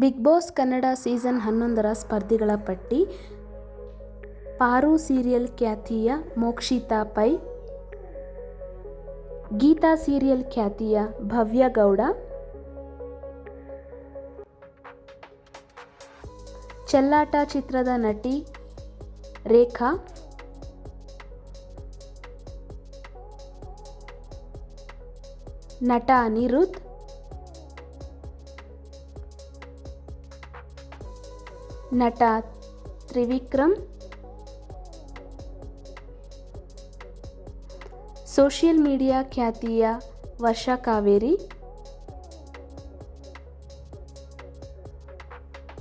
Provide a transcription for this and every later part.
Big boss Kannada season ಹನ್ನೊಂದರ ಸ್ಪರ್ಧಿಗಳ ಪಟ್ಟಿ. ಪಾರು ಸೀರಿಯಲ್ ಖ್ಯಾತಿಯ ಮೋಕ್ಷಿತಾ ಪೈ. ಗೀತಾ ಸೀರಿಯಲ್ ಖ್ಯಾತಿಯ ಭವ್ಯ ಗೌಡ. ಚೆಲ್ಲಾಟ ಚಿತ್ರದ ನಟಿ ರೇಖಾ. ನಟ ಅನಿರುದ್ಧ್ ನಟ ತ್ರಿವಿಕ್ರಮ್. ಸೋಷಿಯಲ್ ಮೀಡಿಯಾ ಖ್ಯಾತಿಯ ವರ್ಷ ಕಾವೇರಿ.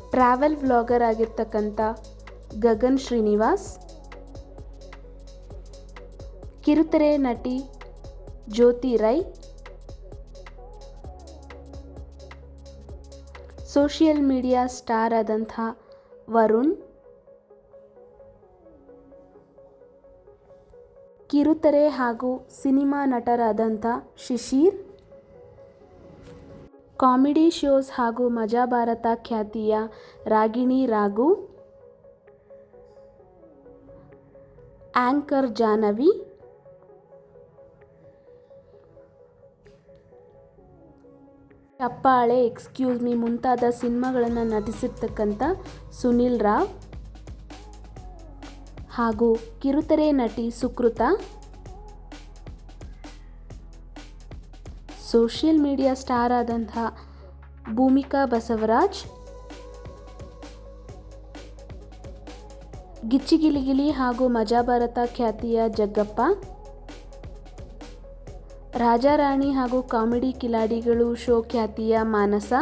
ಟ್ರಾವೆಲ್ ವ್ಲಾಗರ್ ಆಗಿರ್ತಕ್ಕಂಥ ಗಗನ್ ಶ್ರೀನಿವಾಸ್. ಕಿರುತೆರೆ ನಟಿ Jyothi Rai. Social media star ಆದಂಥ ವರುಣ್, ಕಿರುತೆರೆ ಹಾಗೂ ಸಿನಿಮಾ ನಟರಾದಂಥ ಶಿಶಿರ್, ಕಾಮಿಡಿ ಶೋಸ್ ಹಾಗೂ ಮಜಾ ಭಾರತ ಖ್ಯಾತಿಯ ರಾಗಿಣಿ ರಾಘು, ಆಂಕರ್ ಜಾಹ್ನವಿ ಚಪ್ಪಾಳೆ ಎಕ್ಸ್ಕ್ಯೂಸ್ ಮೀ ಮುಂತಾದ ಸಿನಿಮಾಗಳನ್ನು ನಟಿಸಿರ್ತಕ್ಕಂಥ ಸುನಿಲ್ ರಾವ್ ಹಾಗೂ ಕಿರುತೆರೆ ನಟಿ ಸುಕೃತ. ಸೋಷಿಯಲ್ ಮೀಡಿಯಾ ಸ್ಟಾರ್ ಆದಂತಹ ಭೂಮಿಕಾ ಬಸವರಾಜ್. ಗಿಚ್ಚಿಗಿಲಿಗಿಲಿ ಹಾಗೂ ಮಜಾ ಭಾರತ ಖ್ಯಾತಿಯ ಜಗ್ಗಪ್ಪ. ರಾಜಾರಾಣಿ ಹಾಗೂ ಕಾಮಿಡಿ ಕಿಲಾಡಿಗಳು ಶೋ ಖ್ಯಾತಿಯ ಮಾನಸ.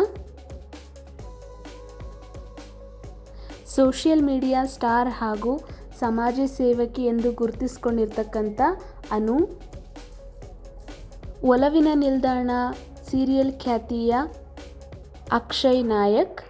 ಸೋಷಿಯಲ್ ಮೀಡಿಯಾ ಸ್ಟಾರ್ ಹಾಗೂ ಸಮಾಜ ಸೇವಕಿ ಎಂದು ಗುರುತಿಸಿಕೊಂಡಿರ್ತಕ್ಕಂಥ ಅನು. ಒಲವಿನ ನಿಲ್ದಾಣ ಸೀರಿಯಲ್ ಖ್ಯಾತಿಯ ಅಕ್ಷಯ್ ನಾಯಕ್.